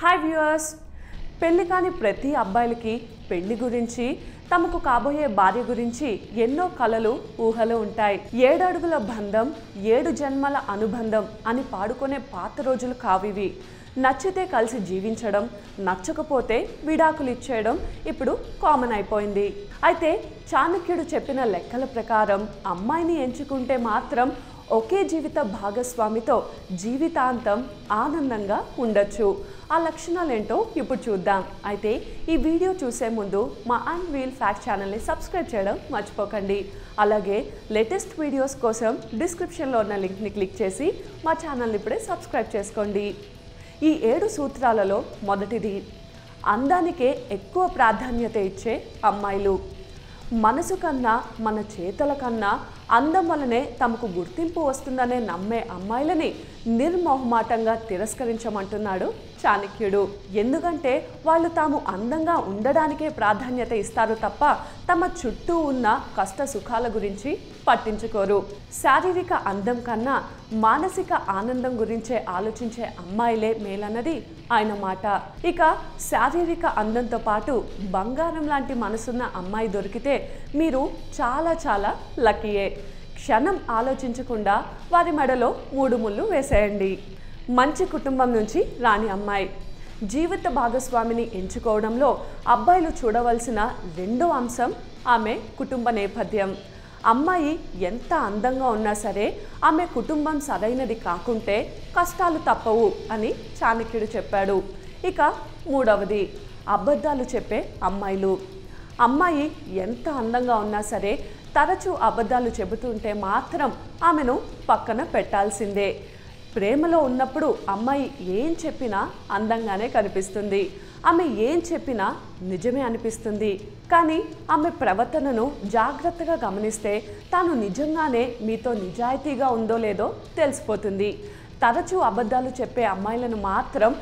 Hi viewers పెళ్ళి కాని ప్రతి అబ్బాయిలకి పెళ్ళి గురించి తమకు కాబోయే భార్య గురించి ఎన్నో కలలు ఊహలు ఉంటాయి. ఏడడుగుల బంధం ఏడు జన్మల అనుబంధం అని పాడుకునే పాత రోజులు కావివి. నచ్చితే కలిసి జీవించడం నచ్చకపోతే విడాకులు ఇచ్చేయడం ఇప్పుడు కామన్ అయిపోయింది. అయితే చాణక్యుడు చెప్పిన లెక్కల ప్రకారం అమ్మాయిని ఎంచుకుంటే మాత్రం ఒకే జీవిత భాగస్వామితో జీవితాంతం ఆనందంగా ఉండొచ్చు. ఆ లక్షణాలు ఏంటో ఇప్పుడు చూద్దాం. అయితే ఈ వీడియో చూసే ముందు మా అన్వీల్ వీల్ ఫ్యాక్ట్ ఛానల్ని సబ్స్క్రైబ్ చేయడం మర్చిపోకండి. అలాగే లేటెస్ట్ వీడియోస్ కోసం డిస్క్రిప్షన్లో ఉన్న లింక్ని క్లిక్ చేసి మా ఛానల్ని ఇప్పుడే సబ్స్క్రైబ్ చేసుకోండి. ఈ ఏడు సూత్రాలలో మొదటిది అందానికే ఎక్కువ ప్రాధాన్యత ఇచ్చే అమ్మాయిలు. మనసు కన్నా మన చేతల కన్నా అందం వలనే తమకు గుర్తింపు వస్తుందనే నమ్మే అమ్మాయిలని నిర్మోహమాటంగా తిరస్కరించమంటున్నాడు చాణక్యుడు. ఎందుకంటే వాళ్ళు తాము అందంగా ఉండడానికే ప్రాధాన్యత ఇస్తారు తప్ప తమ చుట్టూ ఉన్న కష్ట సుఖాల గురించి పట్టించుకోరు. శారీరక అందం కన్నా మానసిక ఆనందం గురించే ఆలోచించే అమ్మాయిలే మేలన్నది ఆయన మాట. ఇక శారీరక అందంతో పాటు బంగారం లాంటి మనసున్న అమ్మాయి దొరికితే మీరు చాలా చాలా లక్కీయే. క్షణం ఆలోచించకుండా వారి మెడలో మూడు ముళ్ళు వేసేయండి. మంచి కుటుంబం నుంచి రాని అమ్మాయి. జీవిత భాగస్వామిని ఎంచుకోవడంలో అబ్బాయిలు చూడవలసిన రెండో అంశం ఆమె కుటుంబ నేపథ్యం. అమ్మాయి ఎంత అందంగా ఉన్నా సరే ఆమె కుటుంబం సరైనది కాకుంటే కష్టాలు తప్పవు అని చాణక్యుడు చెప్పాడు. ఇక మూడవది అబద్ధాలు చెప్పే అమ్మాయిలు. అమ్మాయి ఎంత అందంగా ఉన్నా సరే తరచూ అబద్ధాలు చెబుతుంటే మాత్రం ఆమెను పక్కన పెట్టాల్సిందే. ప్రేమలో ఉన్నప్పుడు అమ్మాయి ఏం చెప్పినా అందంగానే కనిపిస్తుంది. ఆమె ఏం చెప్పినా నిజమే అనిపిస్తుంది. కానీ ఆమె ప్రవర్తనను జాగ్రత్తగా గమనిస్తే తాను నిజంగానే మీతో నిజాయితీగా ఉందో లేదో తెలిసిపోతుంది. తరచూ అబద్ధాలు చెప్పే అమ్మాయిలను మాత్రం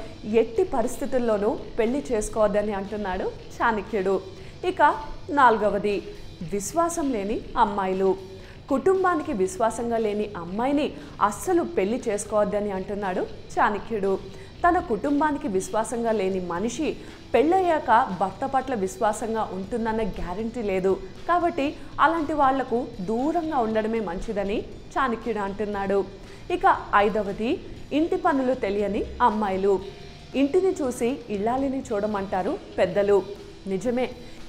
ఎట్టి పరిస్థితుల్లోనూ పెళ్ళి చేసుకోవద్దని అంటున్నాడు చాణక్యుడు. ఇక నాలుగవది. విశ్వాసం లేని అమ్మాయిలు. కుటుంబానికి విశ్వాసంగా లేని అమ్మాయిని అస్సలు పెళ్ళి చేసుకోవద్దని అంటున్నాడు చాణక్యుడు. తన కుటుంబానికి విశ్వాసంగా లేని మనిషి పెళ్ళయ్యాక భర్త పట్ల విశ్వాసంగా ఉంటుందన్న గ్యారంటీ లేదు. కాబట్టి అలాంటి వాళ్ళకు దూరంగా ఉండడమే మంచిదని చాణక్యుడు అంటున్నాడు. ఇక ఐదవది ఇంటి పనులు తెలియని అమ్మాయిలు. ఇంటిని చూసి ఇళ్ళాలిని చూడమంటారు పెద్దలు. నిజమే.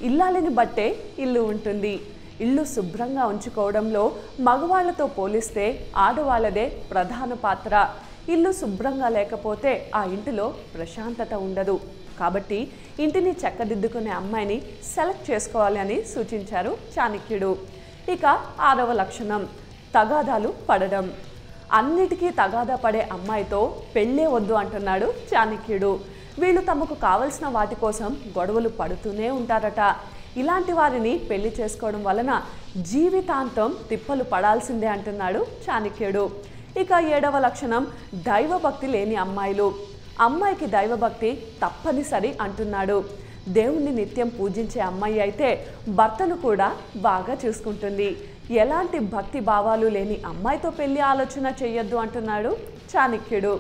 ఇల్లాలిని బట్టే ఇల్లు ఉంటుంది. ఇల్లు శుభ్రంగా ఉంచుకోవడంలో మగవాళ్ళతో పోలిస్తే ఆడవాళ్ళదే ప్రధాన పాత్ర. ఇల్లు శుభ్రంగా లేకపోతే ఆ ఇంటిలో ప్రశాంతత ఉండదు. కాబట్టి ఇంటిని చక్కదిద్దుకునే అమ్మాయిని సెలెక్ట్ చేసుకోవాలి అని సూచించారు చాణక్యుడు. ఇక ఆరవ లక్షణం తగాదాలు పడడం. అన్నిటికీ తగాదా పడే అమ్మాయితో పెళ్ళే వద్దు అంటున్నాడు చాణక్యుడు. వీళ్ళు తమకు కావలసిన వాటి కోసం గొడవలు పడుతూనే ఉంటారట. ఇలాంటి వారిని పెళ్ళి చేసుకోవడం వలన జీవితాంతం తిప్పలు పడాల్సిందే అంటున్నాడు చాణక్యుడు. ఇక ఏడవ లక్షణం దైవభక్తి లేని అమ్మాయిలు. అమ్మాయికి దైవభక్తి తప్పనిసరి అంటున్నాడు. దేవుణ్ణి నిత్యం పూజించే అమ్మాయి అయితే భర్తను కూడా బాగా చూసుకుంటుంది. ఎలాంటి భక్తి భావాలు లేని అమ్మాయితో పెళ్ళి ఆలోచన చేయొద్దు అంటున్నాడు చాణక్యుడు.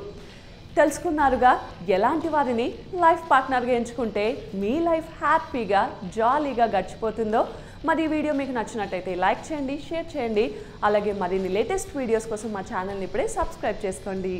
తెలుసుకున్నారుగా? ఎలాంటి వారిని? లైఫ్ పార్ట్నర్గా ఎంచుకుంటే మీ లైఫ్ హ్యాపీగా జాలీగా గడిచిపోతుందో మరి ఈ వీడియో మీకు నచ్చినట్టయితే లైక్ చేయండి షేర్ చేయండి. అలాగే మరిన్ని లేటెస్ట్ వీడియోస్ కోసం మా ఛానల్ని ఇప్పుడే సబ్స్క్రైబ్ చేసుకోండి.